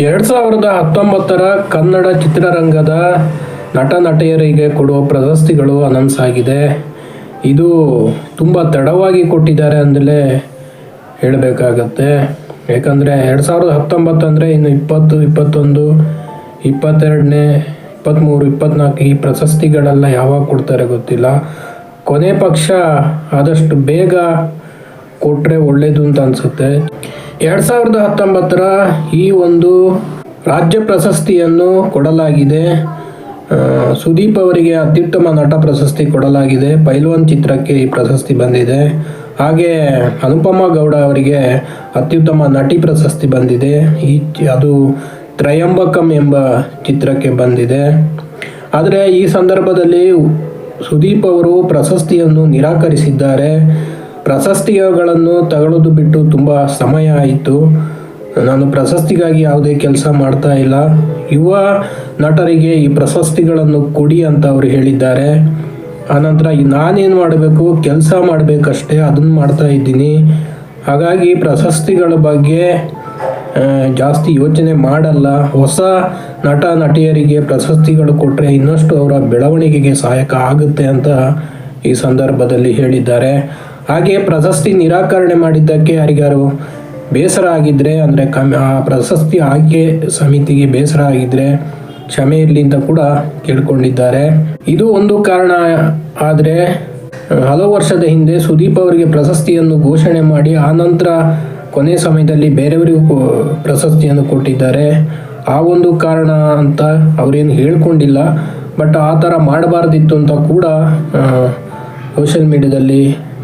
ಎರಡು ಸಾವಿರದ ಹತ್ತೊಂಬತ್ತರ ಕನ್ನಡ ಚಿತ್ರರಂಗದ ನಟ ನಟಿಯರಿಗೆ ಕೊಡುವ ಪ್ರಶಸ್ತಿಗಳು ಅನೌನ್ಸ್ ಆಗಿದೆ. ಇದು ತುಂಬ ತಡವಾಗಿ ಕೊಟ್ಟಿದ್ದಾರೆ ಅಂದಲೇ ಹೇಳಬೇಕಾಗತ್ತೆ. ಯಾಕಂದರೆ ಎರಡು ಸಾವಿರದ ಹತ್ತೊಂಬತ್ತು ಅಂದರೆ ಇನ್ನು ಇಪ್ಪತ್ತು, ಇಪ್ಪತ್ತೊಂದು, ಇಪ್ಪತ್ತೆರಡನೇ ಇಪ್ಪತ್ತ್ಮೂರು ಇಪ್ಪತ್ತ್ನಾಲ್ಕು ಈ ಪ್ರಶಸ್ತಿಗಳೆಲ್ಲ ಯಾವಾಗ ಕೊಡ್ತಾರೆ ಗೊತ್ತಿಲ್ಲ. ಕೊನೆ ಪಕ್ಷ ಆದಷ್ಟು ಬೇಗ ಕೊಟ್ಟರೆ ಒಳ್ಳೆಯದು ಅಂತ ಅನಿಸುತ್ತೆ. ಎರಡು ಸಾವಿರದ ಹತ್ತೊಂಬತ್ತರ ಈ ಒಂದು ರಾಜ್ಯ ಪ್ರಶಸ್ತಿಯನ್ನು ಕೊಡಲಾಗಿದೆ. ಸುದೀಪ್ ಅವರಿಗೆ ಅತ್ಯುತ್ತಮ ನಟ ಪ್ರಶಸ್ತಿ ಕೊಡಲಾಗಿದೆ. ಪೈಲ್ವಾನ್ ಚಿತ್ರಕ್ಕೆ ಈ ಪ್ರಶಸ್ತಿ ಬಂದಿದೆ. ಹಾಗೆ ಅನುಪಮ ಗೌಡ ಅವರಿಗೆ ಅತ್ಯುತ್ತಮ ನಟಿ ಪ್ರಶಸ್ತಿ ಬಂದಿದೆ. ಈ ಅದು ತ್ರಯಂಬಕಂ ಎಂಬ ಚಿತ್ರಕ್ಕೆ ಬಂದಿದೆ. ಆದರೆ ಈ ಸಂದರ್ಭದಲ್ಲಿ ಸುದೀಪ್ ಅವರು ಪ್ರಶಸ್ತಿಯನ್ನು ನಿರಾಕರಿಸಿದ್ದಾರೆ. ಪ್ರಶಸ್ತಿಗಳನ್ನು ತಗೊಳ್ಳೋದು ಬಿಟ್ಟು ತುಂಬ ಸಮಯ ಆಯಿತು. ನಾನು ಪ್ರಶಸ್ತಿಗಾಗಿ ಯಾವುದೇ ಕೆಲಸ ಮಾಡ್ತಾ ಇಲ್ಲ. ಯುವ ನಟರಿಗೆ ಈ ಪ್ರಶಸ್ತಿಗಳನ್ನು ಕೊಡಿ ಅಂತ ಅವರು ಹೇಳಿದ್ದಾರೆ. ಆನಂತರ ನಾನೇನು ಮಾಡಬೇಕು? ಕೆಲಸ ಮಾಡಬೇಕಷ್ಟೇ ಅದನ್ನು ಮಾಡ್ತಾ ಇದ್ದೀನಿ. ಹಾಗಾಗಿ ಪ್ರಶಸ್ತಿಗಳ ಬಗ್ಗೆ ಜಾಸ್ತಿ ಯೋಚನೆ ಮಾಡಲ್ಲ. ಹೊಸ ನಟ, ನಟಿಯರಿಗೆ ಪ್ರಶಸ್ತಿಗಳು ಕೊಟ್ಟರೆ ಇನ್ನಷ್ಟು ಅವರ ಬೆಳವಣಿಗೆಗೆ ಸಹಾಯಕ ಆಗುತ್ತೆ ಅಂತ ಈ ಸಂದರ್ಭದಲ್ಲಿ ಹೇಳಿದ್ದಾರೆ. ಹಾಗೆ ಪ್ರಶಸ್ತಿ ನಿರಾಕರಣೆ ಮಾಡಿದ್ದಕ್ಕೆ ಯಾರಿಗಾರು ಬೇಸರ ಆಗಿದ್ದರೆ ಅಂದರೆ ಕಮ್ ಆ ಪ್ರಶಸ್ತಿ ಆಯ್ಕೆ ಸಮಿತಿಗೆ ಬೇಸರ ಆಗಿದ್ದರೆ ಕ್ಷಮೆ ಇರಲಿ ಅಂತ ಕೂಡ ಕೇಳ್ಕೊಂಡಿದ್ದಾರೆ. ಇದು ಒಂದು ಕಾರಣ. ಆದರೆ ಹಲವು ವರ್ಷದ ಹಿಂದೆ ಸುದೀಪ್ ಅವರಿಗೆ ಪ್ರಶಸ್ತಿಯನ್ನು ಘೋಷಣೆ ಮಾಡಿ ಆನಂತರ ಕೊನೆ ಸಮಯದಲ್ಲಿ ಬೇರೆಯವರಿಗೂ ಪ್ರಶಸ್ತಿಯನ್ನು ಕೊಟ್ಟಿದ್ದಾರೆ. ಆ ಒಂದು ಕಾರಣ ಅಂತ ಅವರೇನು ಹೇಳ್ಕೊಂಡಿಲ್ಲ. ಬಟ್ ಆ ಥರ ಮಾಡಬಾರ್ದಿತ್ತು ಅಂತ ಕೂಡ ಸೋಷಿಯಲ್ ಮೀಡಿಯಾದಲ್ಲಿ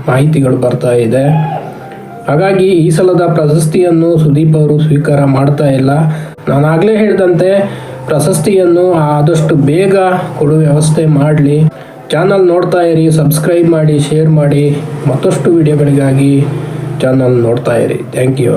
ಮಾಹಿತಿಗಳು ಬರ್ತಾ ಇದೆ. ಹಾಗಾಗಿ ಈ ಸಲದ ಪ್ರಶಸ್ತಿಯನ್ನು ಸುದೀಪ್ ಅವರು ಸ್ವೀಕಾರ ಮಾಡ್ತಾ ಇಲ್ಲ. ನಾನು ಆಗಲೇ ಹೇಳಿದಂತೆ ಪ್ರಶಸ್ತಿಯನ್ನು ಆದಷ್ಟು ಬೇಗ ಕೊಡುವ ವ್ಯವಸ್ಥೆ ಮಾಡಲಿ. ಚಾನಲ್ ನೋಡ್ತಾ ಇರಿ, ಸಬ್ಸ್ಕ್ರೈಬ್ ಮಾಡಿ, ಶೇರ್ ಮಾಡಿ. ಮತ್ತಷ್ಟು ವಿಡಿಯೋಗಳಿಗಾಗಿ ಚಾನಲ್ ನೋಡ್ತಾ ಇರಿ. Thank you.